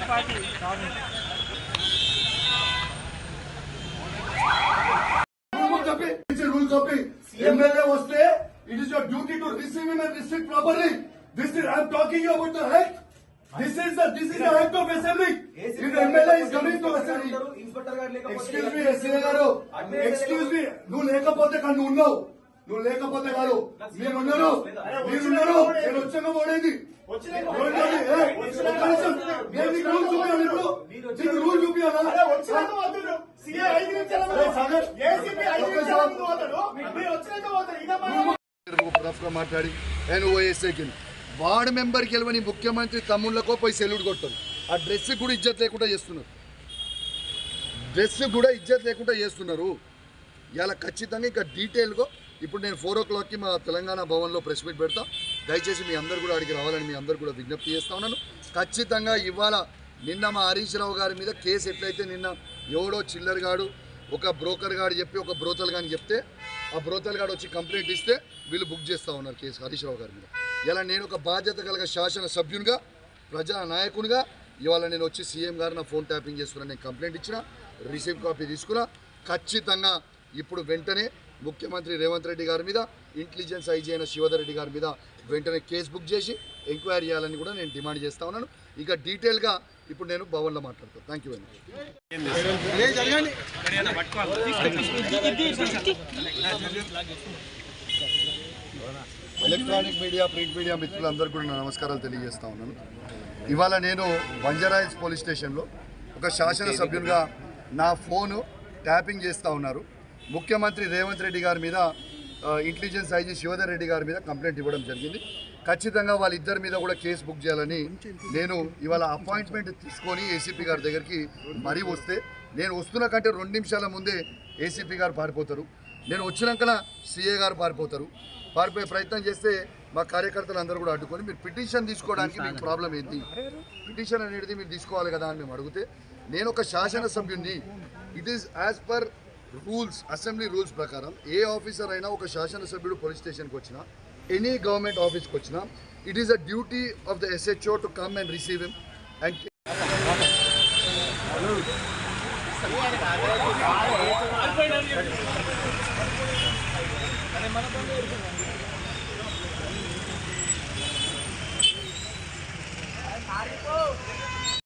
Communist party Rule copy. It's a rule copy. MLA was there. It is your duty to receive him and restrict properly. This is, I'm talking you about the act. This is the, this is the act of assembly. If MLA is coming to assembly. Inspector గారు లేకపోతే excuse me S గారు excuse me నువ్వు లేకపోతే కానీ నువ్వు ఉన్నావు నువ్వు లేకపోతే కాదు మీరు ఉన్నారు మీరు ఉన్నారు నేను వచ్చాక పోడేది పోయింది. ఏ, ఒక్క నిమిషం. నేను నీకు రూల్ చూపించాను ఇప్పుడు నీకు రూల్ చూపించాలా రఫ్గా మాట్లాడి ఎన్ఓఎస్ఏకి వార్డు మెంబర్కి వెళ్ళని ముఖ్యమంత్రి తమ్ముళ్ళకో పోయి సెల్యూట్ కొట్టారు ఆ డ్రెస్ కూడా ఇజ్జత్ లేకుండా చేస్తున్నారు. డ్రెస్ కూడా ఇజ్జత్ లేకుండా చేస్తున్నారు. ఇలా ఖచ్చితంగా ఇంకా డీటెయిల్గా ఇప్పుడు నేను ఫోర్ ఓ క్లాక్కి మా తెలంగాణ భవన్లో ప్రెస్ మీట్ పెడతా. దయచేసి మీ అందరు కూడా అడిగి రావాలని మీ అందరు కూడా విజ్ఞప్తి చేస్తా ఉన్నాను. ఖచ్చితంగా ఇవాళ నిన్న మా హరీష్ రావు గారి మీద కేసు ఎట్లయితే నిన్న ఎవడో చిల్లర్ గాడు ఒక బ్రోకర్ గాడు చెప్పి ఒక బ్రోతల్ గాని చెప్తే ఆ బ్రోతల్ గాడు వచ్చి కంప్లైంట్ ఇస్తే వీళ్ళు బుక్ చేస్తూ ఉన్నారు కేసు హరీష్ రావు గారి మీద. ఇలా నేను ఒక బాధ్యత కలిగ శాసన సభ్యునిగా ప్రజా నాయకునిగా ఇవాళ నేను వచ్చి సీఎం గారు నా ఫోన్ ట్యాపింగ్ చేస్తున్నా నేను కంప్లైంట్ ఇచ్చిన రిసీవ్ కాపీ తీసుకున్నా ఖచ్చితంగా ఇప్పుడు వెంటనే ముఖ్యమంత్రి రేవంత్ రెడ్డి గారి మీద ఇంటెలిజెన్స్ ఐజీ అయిన శివధర్ రెడ్డి గారి మీద వెంటనే కేసు బుక్ చేసి ఎంక్వైరీ చేయాలని కూడా నేను డిమాండ్ చేస్తా ఉన్నాను. ఇక డీటెయిల్గా ఇప్పుడు నేను భవన్లో మాట్లాడతాను thank you very much electronic media print media మిత్రులందరికీ కూడా నమస్కారాలు తెలియజేస్తా ఉన్నాను. ఇవాళ నేను బంజారాయిల్స్ పోలీస్ స్టేషన్లో ఒక శాసనసభ్యునిగా నా ఫోను ట్యాపింగ్ చేస్తూ ఉన్నారు. ముఖ్యమంత్రి రేవంత్ రెడ్డి గారి మీద ఇంటెలిజెన్స్ ఐజీ శివధర్ రెడ్డి గారి మీద కంప్లైంట్ ఇవ్వడం జరిగింది. ఖచ్చితంగా వాళ్ళిద్దరి మీద కూడా కేసు బుక్ చేయాలని నేను ఇవాళ అపాయింట్మెంట్ తీసుకొని ఏసీపీ గారి దగ్గరికి మరీ వస్తే నేను వస్తున్న కంటే రెండు నిమిషాల ముందే ఏసీపీ గారు పారిపోతారు. నేను వచ్చినాక సీఏ గారు పారిపోతారు. పారిపోయే ప్రయత్నం చేస్తే మా కార్యకర్తలు అందరూ కూడా అడ్డుకొని మీరు పిటిషన్ తీసుకోవడానికి మీకు ప్రాబ్లం ఏంటి? పిటిషన్ అనేది మీరు తీసుకోవాలి కదా అని మేము అడిగితే నేను ఒక శాసనసభ్యుడిని it is as per rules assembly rules ప్రకారం ఏ ఆఫీసర్ అయినా ఒక శాసనసభ్యుడు పోలీస్ స్టేషన్కి వచ్చినా ఎనీ గవర్నమెంట్ ఆఫీస్కి వచ్చినా it is a duty of the SHO to come and receive him and